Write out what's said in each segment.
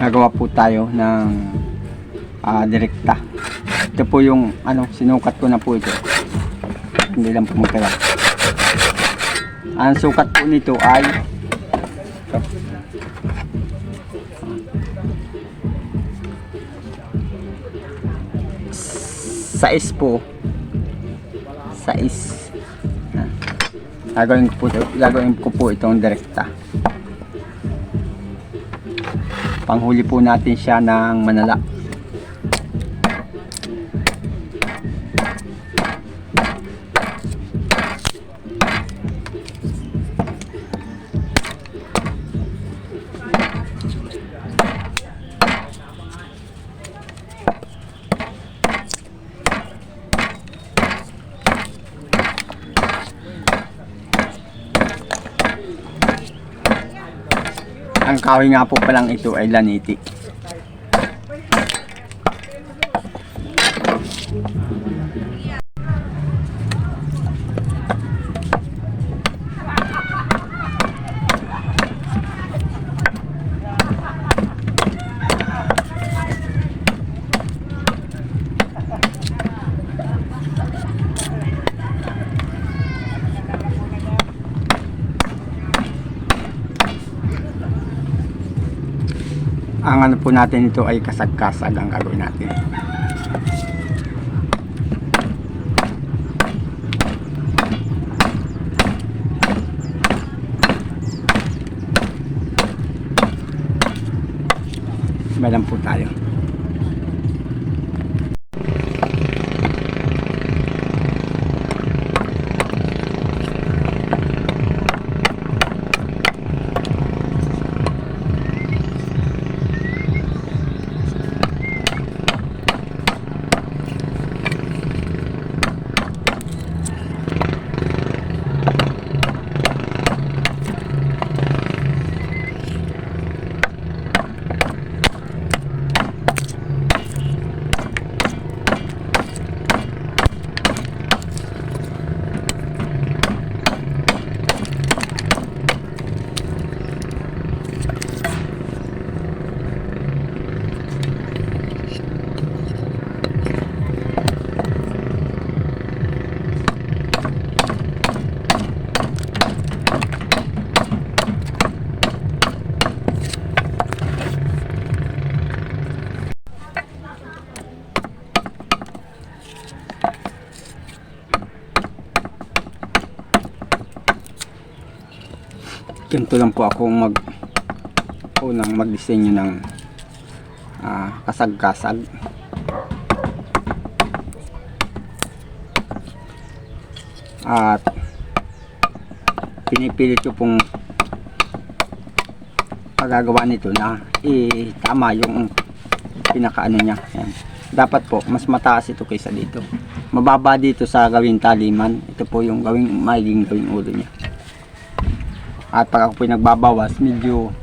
Nagawa po tayo ng ah, direkta. Ito po yung ano, sinukat ko na po ito. Hindi lang po. Ang sukat po nito ay ito. Sais po. Sais. Yan. Gagawin ko po, gagawin ko po itong direkta. Panghuli po natin siya ng manala. Ang kahoy nga po palang ito ay laniti. Ang ano po natin ito ay kasag-kasag ang gagawin natin. Balang po tayo. Ganito lang po ako mag unang magdisenyo ng ah, kasag-kasag. At pinipilit ko pong pagagawa nito na eh, yung pinakaano niya. Yan. Dapat po, mas mataas ito kaysa dito. Mababa dito sa gawing taliman. Ito po yung gawing magiging gawing ulo niya. At pag ako po nagbabawas, medyo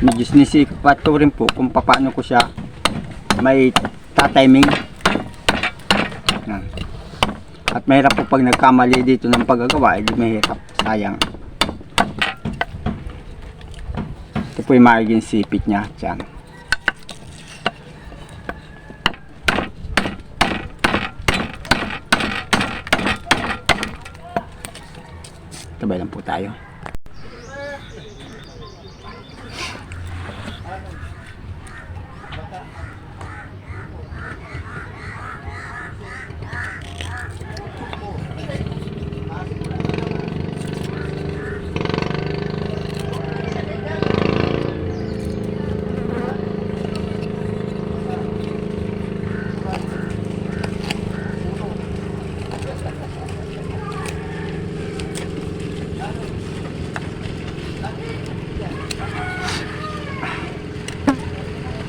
medyo sinisipat ko rin po kung paano ko siya may tatiming. Yan. At mahirap po pag nagkamali dito ng paggagawa, edi mahirap. Sayang. Ito po yung magiging sipit niya. Diyan. Tabay lang po tayo.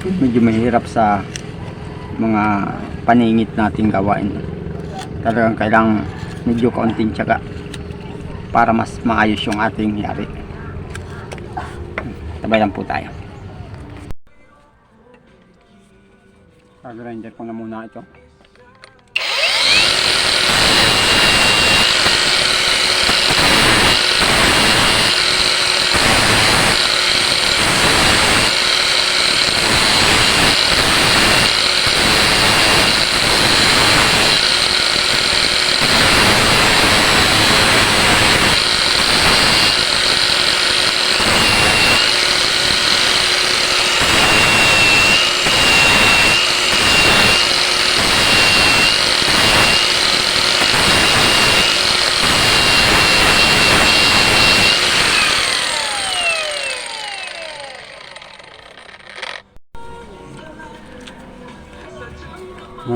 Medyo mahirap sa mga paningit nating gawain. Talagang kailangan medyo kaunting tiyaga para mas maayos yung ating yari. Sabay lang po tayo. Pag-grinder ko na muna ito.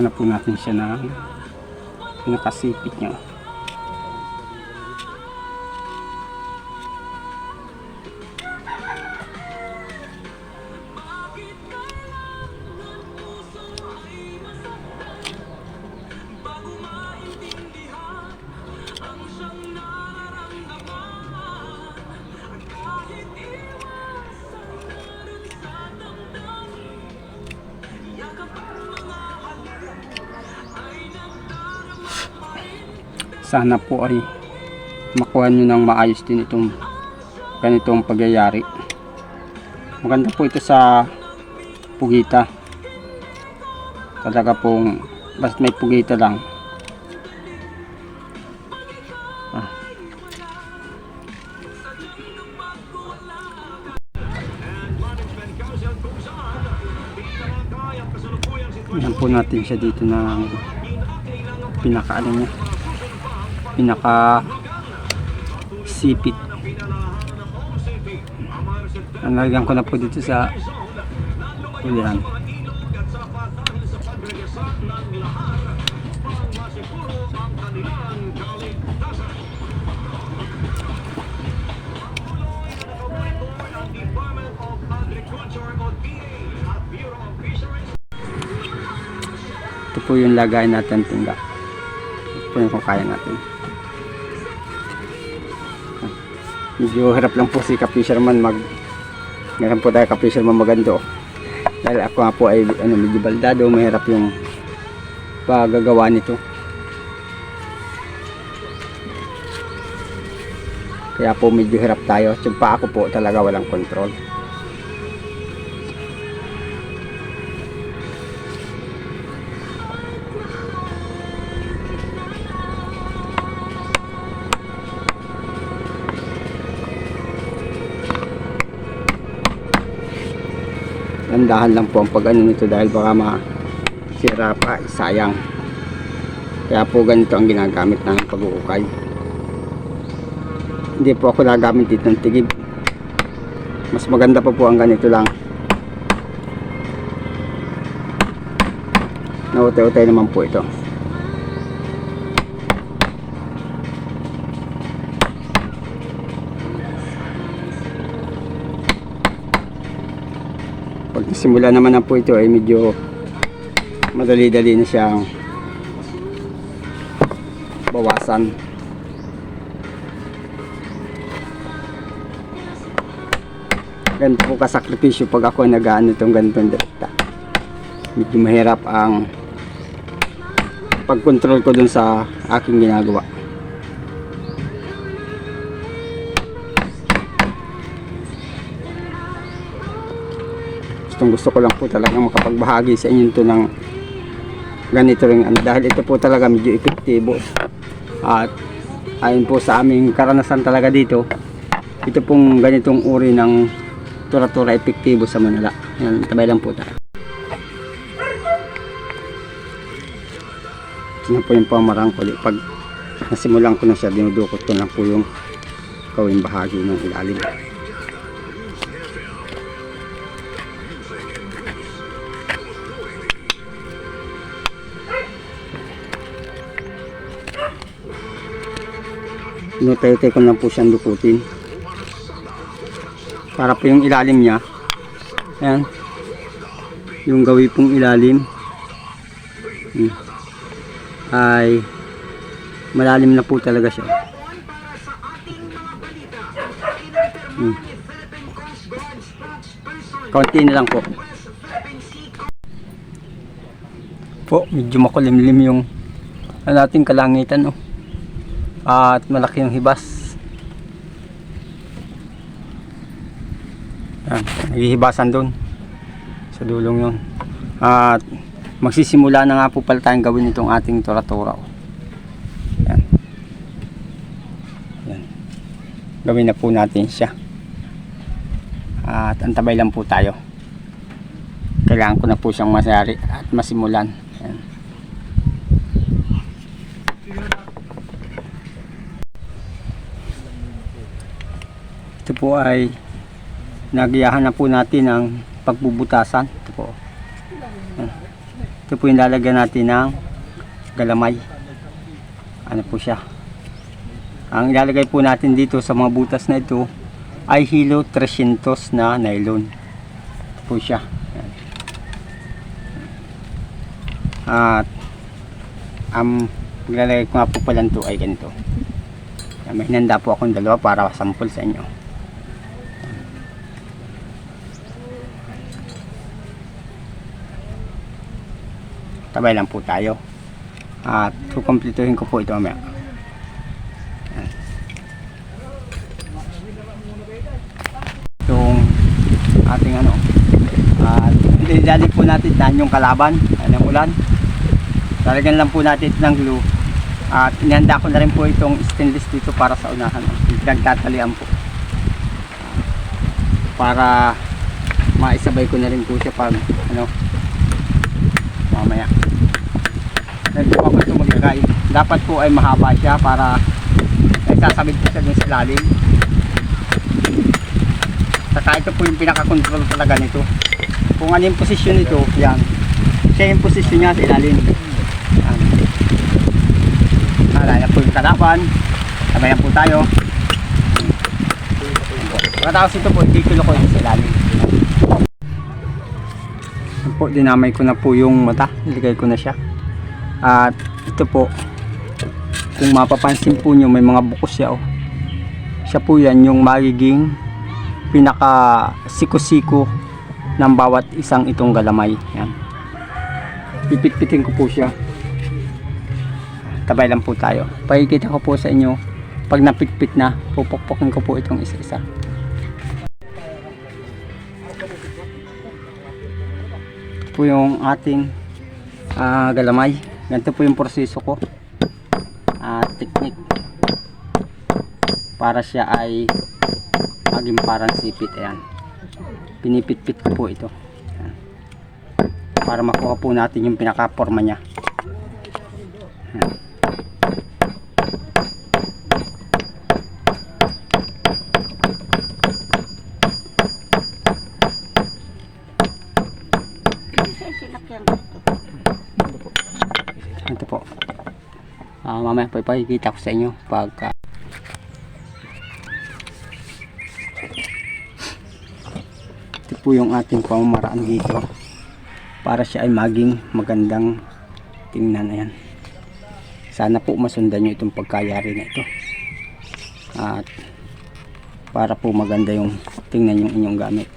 Na po natin siya ng nakasipit niya. Sana po ay makuha nyo ng maayos din itong ganitong pagyayari. Maganda po ito sa pugita. Talaga pong basta may pugita lang. Ah. yan po natin siya dito na pinaka ano niya pinaka sipit. Nalagyan ko na po dito sa ulihan. Ito po yung lagay natin tingga. Ito po yung kaya natin medyo hirap lang po si ka-fisherman mag meron po tayo ka-fisherman magando. Dahil ako nga po ay ano, medyo baldado mahirap yung paggagawa nito. Kaya po medyo hirap tayo. Yung pa ako po talaga walang control Dandahan lang po ang pag ano nito dahil baka masira pa, sayang. Kaya po ganito ang ginagamit ng pag-uukay. Hindi po ako nagamit dito ng tigib. Mas maganda pa po ang ganito lang. Nautay-utay naman po ito. pag simula naman na po ito ay medyo madali-dali na siyang bawasan. Ganito po kasakripisyo pag ako nag-ano itong ganitong direkta medyo mahirap ang pag-control ko dun sa aking ginagawa gustong gusto ko lang po talaga makapagbahagi sa inyo to ng ganito rin ano, dahil ito po talaga medyo epektibo. At ayon po sa aming karanasan talaga dito ito pong ganitong uri ng tura-tura epektibo sa Manila. Yan, tabay lang po tayo. Ito na po yung pamarang ko. Pag nasimulan ko na siya dinudukot ko na po yung kawing bahagi ng ilalim Inutay-utay ko lang po siyang dukutin. Para po yung ilalim niya. Ayan. Yung gawi pong ilalim. Hmm, ay malalim na po talaga siya. Hmm. Kaunti na lang po. Po, medyo makulimlim yung nating kalangitan oh at malaki yung hibas. Yan, naghihibasan doon sa dulong yun. At magsisimula na nga po pala tayong gawin itong ating tura-tura. Yan. Yan. Gawin na po natin siya. At antabay lang po tayo. Kailangan ko na po siyang masari at masimulan yan Ito po ay nagyahan na po natin ang pagbubutasan. Ito po. Ito po yung lalagyan natin ng galamay. Ano po siya? Ang ilalagay po natin dito sa mga butas na ito ay hilo 300 na nylon. Ito po siya. At ang ilalagay ko nga po pala ito ay ganito. May hinanda po akong dalawa para sample sa inyo. Tabay lang po tayo. At kukumplituhin ko po ito mamaya. Itong ating ano. At dali po natin dahil yung kalaban. Ang ulan. Lalagyan lang po natin ng glue. At inihanda ko na rin po itong stainless dito para sa unahan. Nagtatalian po. Para maisabay ko na rin po siya pag ano mamaya. Ganito po ako ito maglagay. Dapat po ay mahaba siya para nagsasabit po siya dun sa lalim. Saka ito po yung pinaka-control talaga nito. Kung ano yung posisyon nito, yan. Siya yung posisyon niya sa ilalim. Yan. Alala po yung kalaban. Sabayan po tayo. Pagkatapos ito po, itikulo ko sa ilalim. Po, dinamay ko na po yung mata. Niligay ko na siya. At ito po, kung mapapansin po nyo, may mga bukos siya. Oh. Siya po yan yung magiging pinaka siko-siko ng bawat isang itong galamay. Yan. Pipit-pitin ko po siya. Tabay lang po tayo. Pakikita ko po sa inyo pag napitpit na, pupukpukin ko po itong isa-isa. Po yung ating ah, galamay. Ganito po yung proseso ko. Ah, technique. Para siya ay maging parang sipit. Ayan. Pinipit-pit ko po ito. Ayan. Para makuha po natin yung pinaka-forma niya. Ayan. Ito po. Ah, ipakikita ko sa inyo pagka ito po yung ating pamamaraan dito para siya ay maging magandang tingnan. Ayan. Sana po masundan nyo itong pagkayari na ito. At para po maganda yung tingnan yung inyong gamit.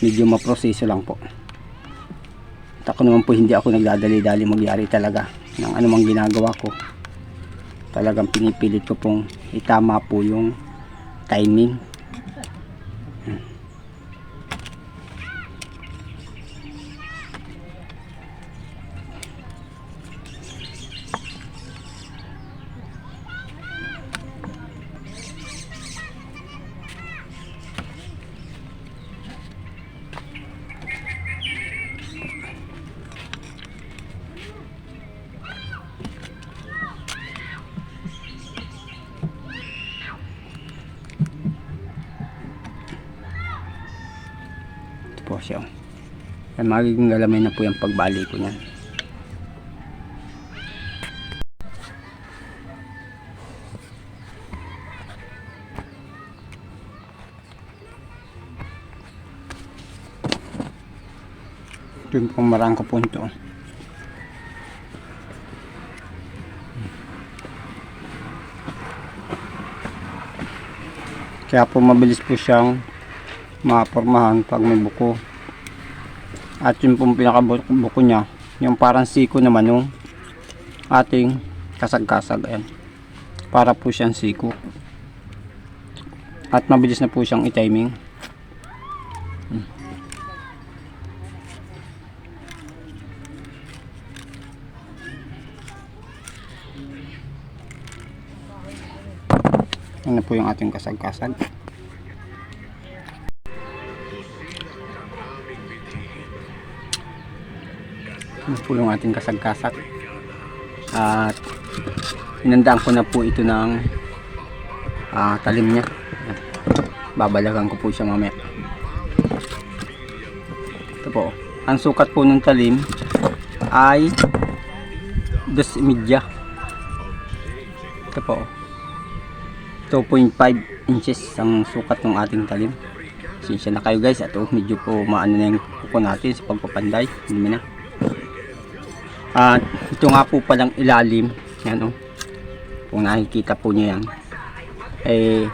Medyo maproseso lang po. At ako naman po hindi ako nagdadali-dali magyari talaga ng anumang ginagawa ko talagang pinipilit ko pong itama po yung timing magiging galamay na po yung pagbali ko niyan. Ito yung pumarang ko punto kaya po mabilis po siyang mapormahan pag may buko at yung pong pinakabuko niya yung parang siko naman yung ating kasag-kasag ayan para po siyang siko at mabilis na po siyang i-timing Hmm. Yan na po yung ating kasag-kasag. Yung ating kasag-kasag. At inandaan ko na po ito ng ah, talim niya. Babalagan ko po siya mamaya. Ito po. Ang sukat po ng talim ay dos media. Ito po. 2.5 inches ang sukat ng ating talim. Sinsya na kayo guys. At oh, medyo po maano na yung kuko natin sa pagpapanday. Hindi na. At ito nga po palang ilalim. Yan oh. Kung nakikita po niyo yan. Eh,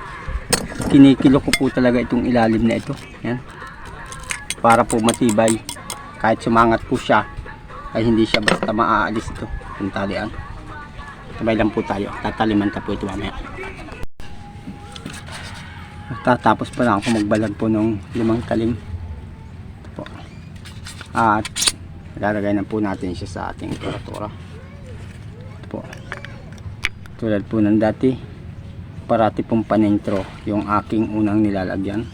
kinikilo ko po talaga itong ilalim na ito. Yan. Para po matibay. Kahit sumangat po siya, ay hindi siya basta maaalis ito. Yung talian. Sabay lang po tayo. Tataliman ta po ito mamaya. Tatapos pa lang ako magbalag po nung limang talim. Ito. At lalagay na po natin siya sa ating tura-tura. Ito po. Tulad po ng dati, parati pong panintro yung aking unang nilalagyan.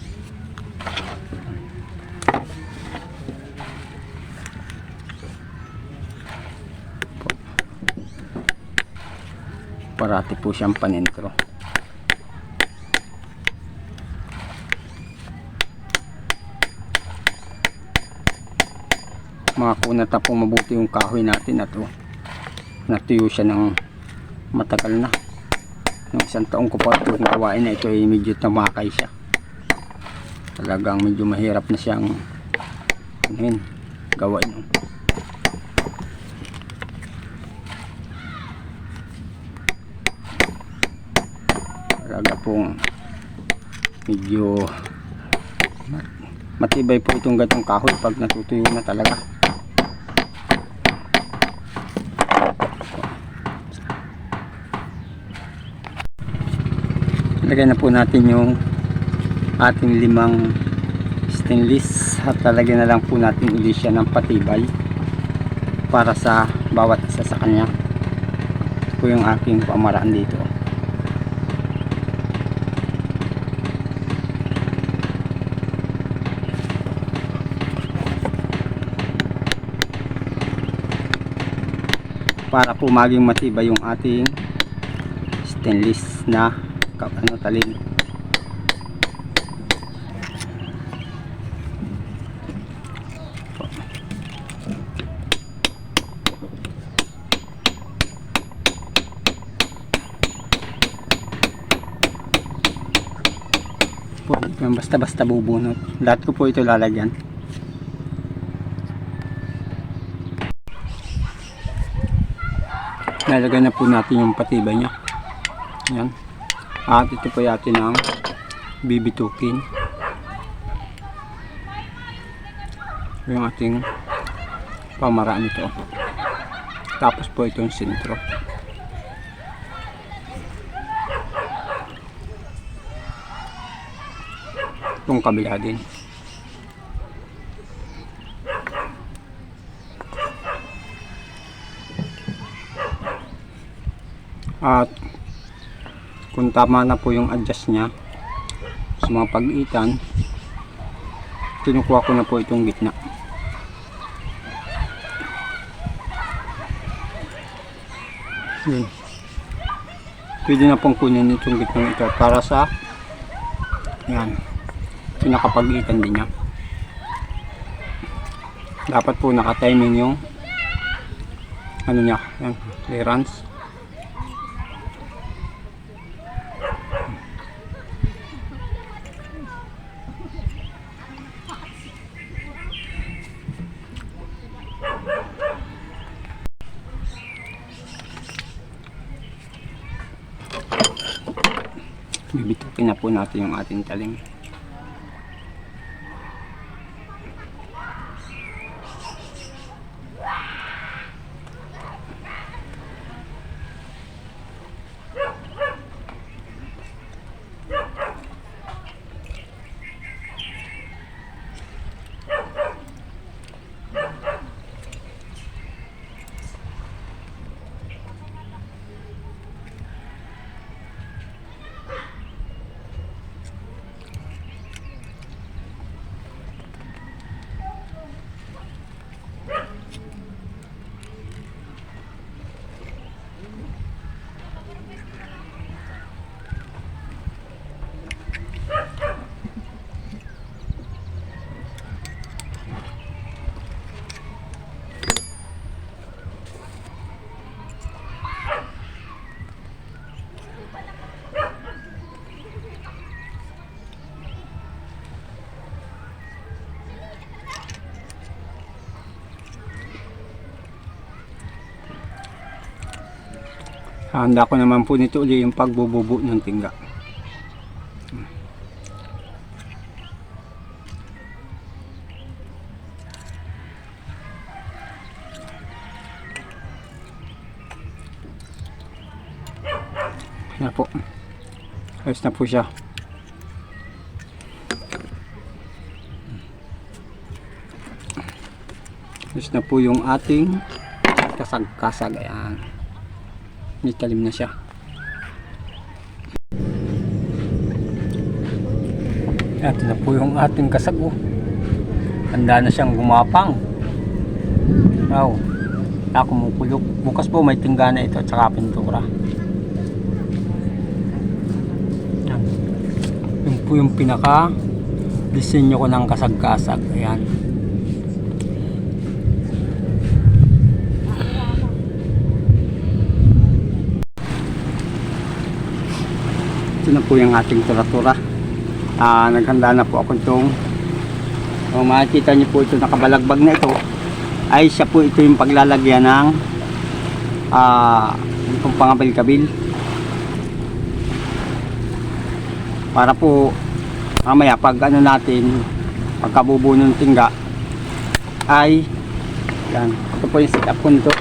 Parati po siyang panintro. Mga kunat na mabuti yung kahoy natin at oh, natuyo siya ng matagal na. Nung isang taong ko pa itong gawain na ito ay medyo tamakay siya. Talagang medyo mahirap na siyang ano yun, gawain oh. talaga pong medyo mat- matibay po itong gatong kahoy pag natutuyo na talaga lagay na po natin yung ating limang stainless at lalagyan na lang po natin ulit siya ng patibay para sa bawat isa sa kanya. Ito po yung aking pamaraan dito. Para po maging matibay yung ating stainless na ka- ano talim po yung basta basta bubunot. Lahat ko po ito lalagyan. Nalagay na po natin yung patibay niya. Yan at ito po yatin ang bibitukin. Yung ating pamaraan ito tapos po itong sentro. Itong kabila din. At kung tama na po yung adjust niya sa mga pag-itan kinukuha ko na po itong gitna. Yun. Pwede na pong kunin itong gitna ito para sa yan pinakapag-itan din niya. Dapat po naka-timing yung ano niya yan, clearance bibitukin na po natin yung ating talim Handa ko naman po nito uli yung pagbububo ng tingga. Yan po. Ayos na po siya. Ayos na po yung ating kasag-kasag. Ayan. May talim na siya. Ito na po yung ating kasag. Oh. Handa na siyang gumapang. Wow. Na kumukulog. Bukas po may tinggana ito at saka pintura. Yan. Yun po yung pinaka disenyo ko ng kasag-kasag. Ayan. Ito na po yung ating tura-tura. Ah, naghanda na po ako itong kung makikita niyo po ito nakabalagbag na ito ay siya po ito yung paglalagyan ng ah, itong pangabil-kabil. Para po mamaya pag ano natin pagkabubo ng tingga ay yan. Ito po yung setup ko nito.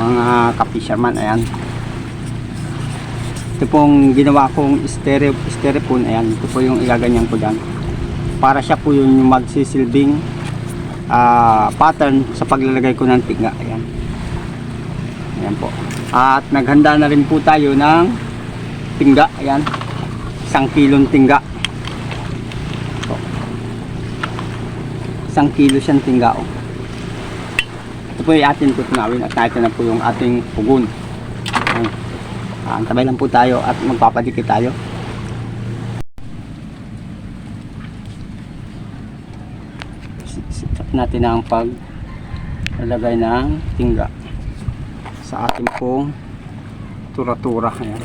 Mga kapisherman ayan ito pong ginawa kong stereo, styrofoam ayan ito po yung igaganyan ko dyan para siya po yung magsisilbing ah, pattern sa paglalagay ko ng tinga ayan ayan po at naghanda na rin po tayo ng tingga ayan isang kilong tingga Ito. isang kilo siyang tingga oh. ito po yung ating tutunawin at ito na po yung ating pugon ayan. Ah, antabay lang po tayo at magpapadikit tayo. Sikat natin ang paglalagay ng tingga sa ating pong tura-tura. Ayan.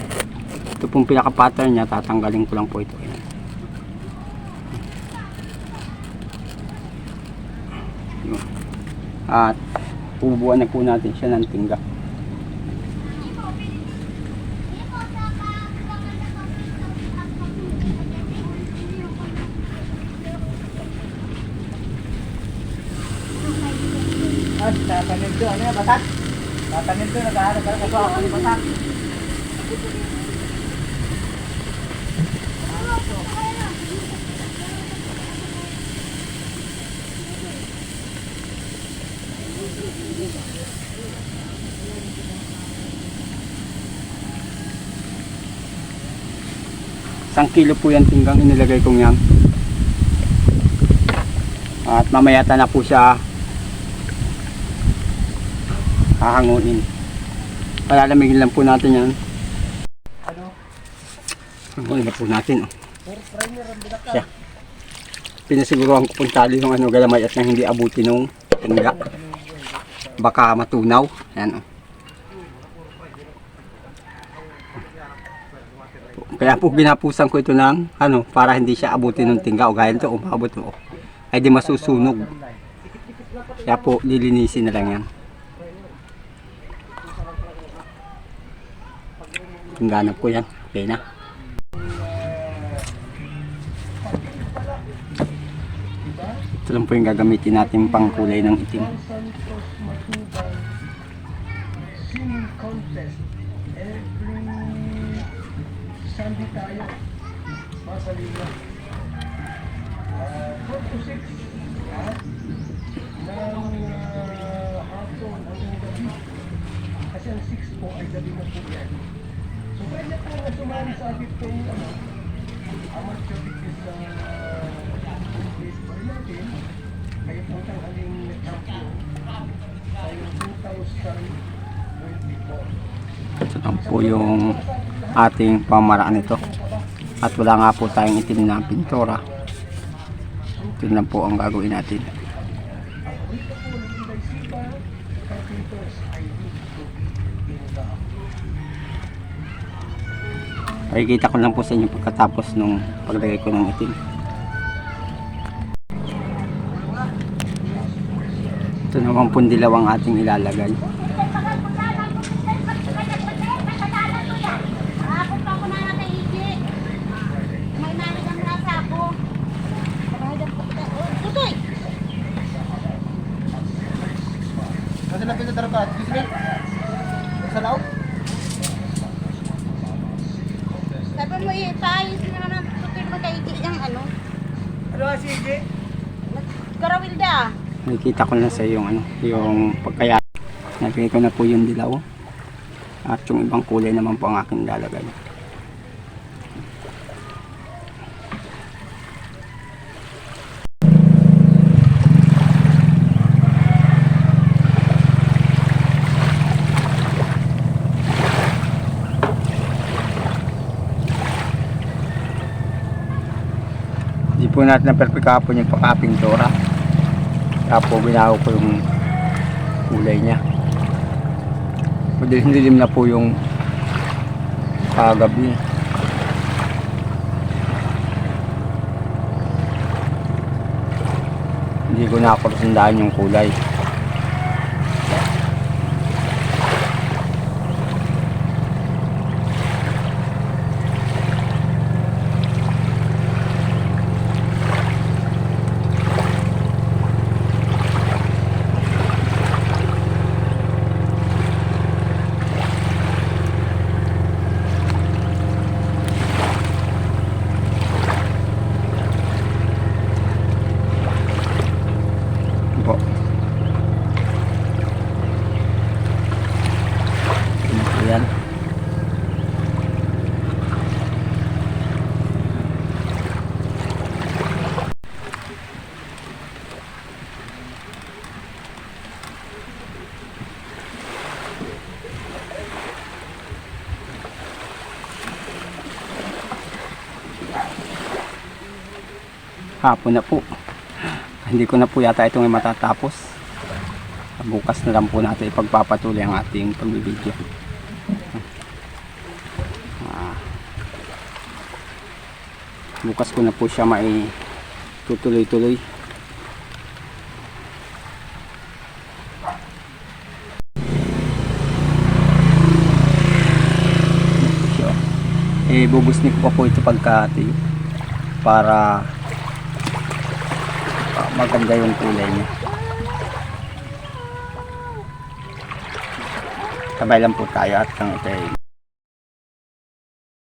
Ito pong pinaka-pattern niya, tatanggalin ko lang po ito. Ayan. At pububuan na po natin siya ng tingga. Tatanim to, ano yung batak? Tatanim to, naghahanap ka kasi ako yung batak. Isang kilo po yan tinggang inilagay kong yan. At mamayata na po siya hahangunin. Palalamigin lang po natin yan. Ano? Hangunin na po natin. Oh. Siya. Pinasiguruhan ko pong tali ng ano, galamay at nang hindi abuti nung tingga. Baka matunaw. Yan. Oh. Kaya po ginapusan ko ito ng ano, para hindi siya abutin ng tingga o gaya nito, umabot mo. Ay di masusunog. Kaya po lilinisin na lang yan. Tingganap ko yan. Okay na. Ito lang po yung gagamitin natin pang kulay ng itim. Sunday tayo. Masalina. Uh, 4 to 6. Ha? Ng uh, hapon hanggang gabi. Kasi ang 6 po ay gabi po yan. Pwede po na sumali sa ating pong ano, amateur is uh, baseball natin. Kayo po tanghaling champion. Tayo 2024. Ito lang po yung ating pamaraan ito. At wala nga po tayong itim na pintura. Ito lang po ang gagawin natin. makikita ko lang po sa inyo pagkatapos nung paglagay ko ng itim ito naman po dilawang ating ilalagay Kasi napinatarokat. Kasi sa laot. Nakikita ko na sa yung ano, yung pagkaya. Nabigay ko na po yung dilaw. At yung ibang kulay naman po ang aking lalagay. Hindi po natin na perfect kahapon yung pakapintura. Tapos binaho ko yung kulay niya. Madilim-dilim na po yung kagabi. Hindi ko na ako yung kulay. Po. Ayan. Hapon na po. Hindi ko na po yata itong matatapos. Bukas na lang po natin ipagpapatuloy ang ating pagbibideo. Ah. bukas ko na po siya mai tutuloy-tuloy. Eh, bubusnik ko po ito pagka para Ah, maganda yung kulay niya. Sabay lang po tayo at kang ito